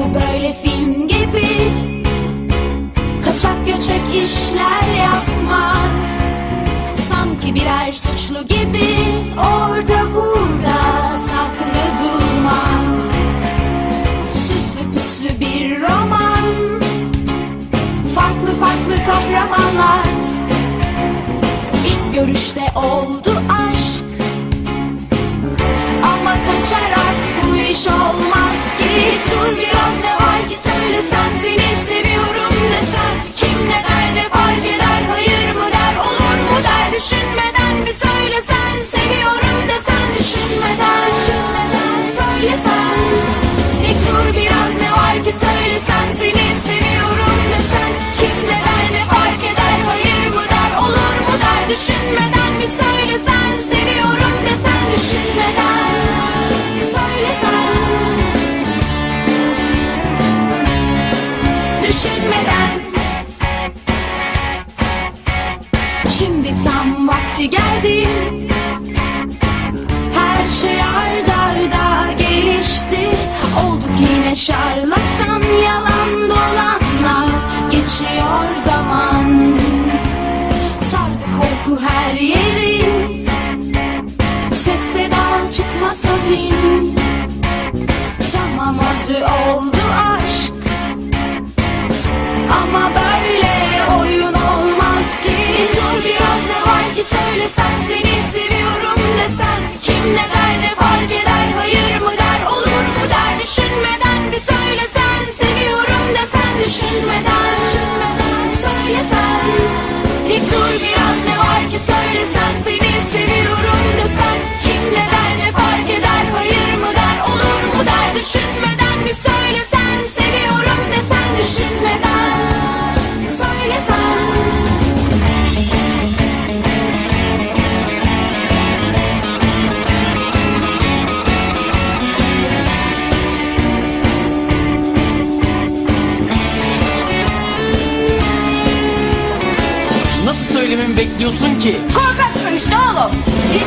Bu böyle film gibi. Kaçak göçek işler yapmak. Sanki birer suçlu gibi. Orada burada saklı durmak. Süslü püslü bir roman. Farklı farklı kahramanlar. İlk görüşte oldu Düşünmeden bir söylesen seviyorum desen Düşünmeden, düşünmeden söylesen. Dik dur biraz ne var ki söylesen seni seviyorum desen. Kim ne der ne fark eder hayır mı der olur mu der. Düşünmeden bir söylesen seviyorum desen. Düşünmeden söylesen. Düşünmeden Şimdi tam vakti geldi. Her şey arda arda gelişti. Olduk yine şarlatan yalan dolanla Geçiyor zaman. Sardı korku her yeri. Ses seda çıkmasa bin Tamam adı oldu var ki söylesen seni seviyorum desen Kim ne der ne fark eder? Hayır mı der olur mu der? Düşünmeden bir söylesen seviyorum desen Düşünmeden, düşünmeden söylesen. Dik dur biraz ne var ki söylesen? Seni seviyorum Söylememi bekliyorsun ki? Korkaksın işte oğlum Dik